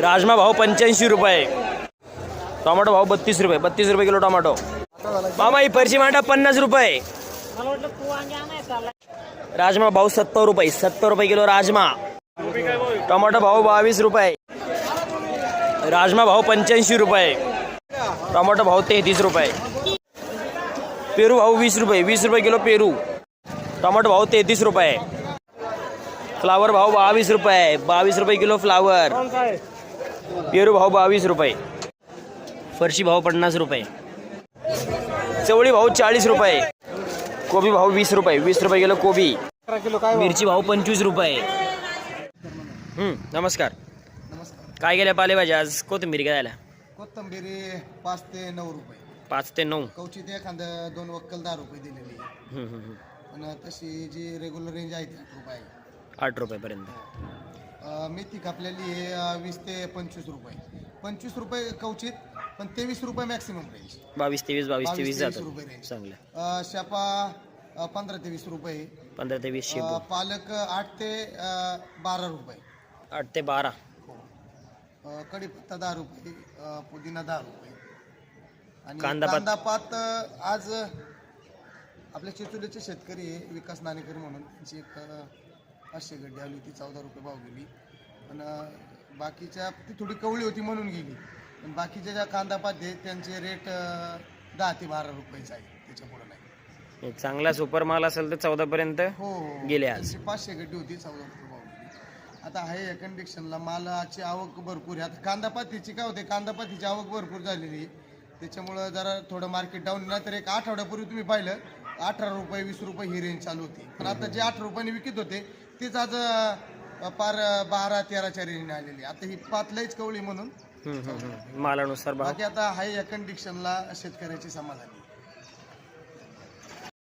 राजमा भाव पंच्याऐंशी रुपये. टोमॅटो भाव बत्तीस रुपये. बत्तीस रुपये किलो टोमॅटो. मामा ही फरशी मांडा पन्नास रुपये. राजमा भाव सत्तर रुपये. सत्तर रुपये किलो राजमा. टोमॅटो भाव बावीस रुपये. राजमा भाव पंच्याऐंशी रुपये. टोमॅटो भाव तेहतीस रुपये. पेरू भाव वीस रुपये. वीस रुपये किलो पेरू. टोमॅटो भाव तेहतीस रुपये. फ्लावर भाव बावीस रुपये. बावीस रुपये किलो फ्लावर. पेरू भाव बावीस रुपये. फरशी भाव पन्नास रुपये. चवळी भाव चाळीस रुपये. कोबी भाव वीस रुपये. वीस रुपये किलो कोबी. मिरची भाव पंचवीस रुपये. हम्म, नमस्कार. काय गेल्या पालेभाज्या आज? कोथिंबीर घ्यायला कोथंबिरी पाच ते नऊ रुपये. पाच ते नऊ. कवचित एखादं दोन वक्कल दहा रुपये दिलेली आहे. हम्म, हम्म, हम्म. पण तशी जी रेग्युलर रेंज आहे ती आठ रुपये आहे. आठ रुपयेपर्यंत अं, मेथी कापलेली अं, वीस ते पंचवीस रुपये. पंचवीस रुपये कवचित पण तेवीस रुपये मॅक्सिमम रेंज बावीस तेवीस बावीस तेवीस रुपये range. चांगलं. अं, शेपा अं, पंधरा ते वीस रुपये. पंधरा ते वीस अं, शेपू. पालक आठ ते अं, बारा रुपये. आठ ते बारा. अं, कढीपत्ता दहा रुपये अं, पुदिना दहा रुपये. आणि कांदा पात- कांदा पात अं, आज आपल्या चिचोलीचे शेतकरी आहे, विकास नाणेकर म्हणून त्यांची एक अं, पाचशे गड्डी आली होती चौदा रुपये भाव गेली. पण बाकीच्या ती थोडी कवळी होती म्हणून गेली. पण बाकीच्या ज्या कांदा पात आहे त्यांचे रेट दहा ते बारा रुपयेच आहे. त्याच्या पुढे नाही. एक चांगला सुपर माल असेल तर चौदा पर्यंत हो हो गेले आज. त्यांची पाचशे गड्डी होती चौदा रुपये भाव गेली. आता आहे या कंडिशनला मालाची आवक भरपूर आहे. आता कांदा पातीची काय होते कांदा पातीची आवक भरपूर झालेली आहे. त्याच्यामुळं जरा थोडं मार्केट डाऊन ना तर एक आठवड्यापूर्वी तुम्ही पाहिलं अठरा रुपये वीस रुपये ही रेंज चालू होती. पण आता जे आठ रुपयाने विकत होते तेच आज पार बारा तेराच्या रेंजने आलेली. आता ही पातलाईच कवळी म्हणून. मालानुसार बाकी आता आहे या कंडिशनला शेतकऱ्याची समाधानी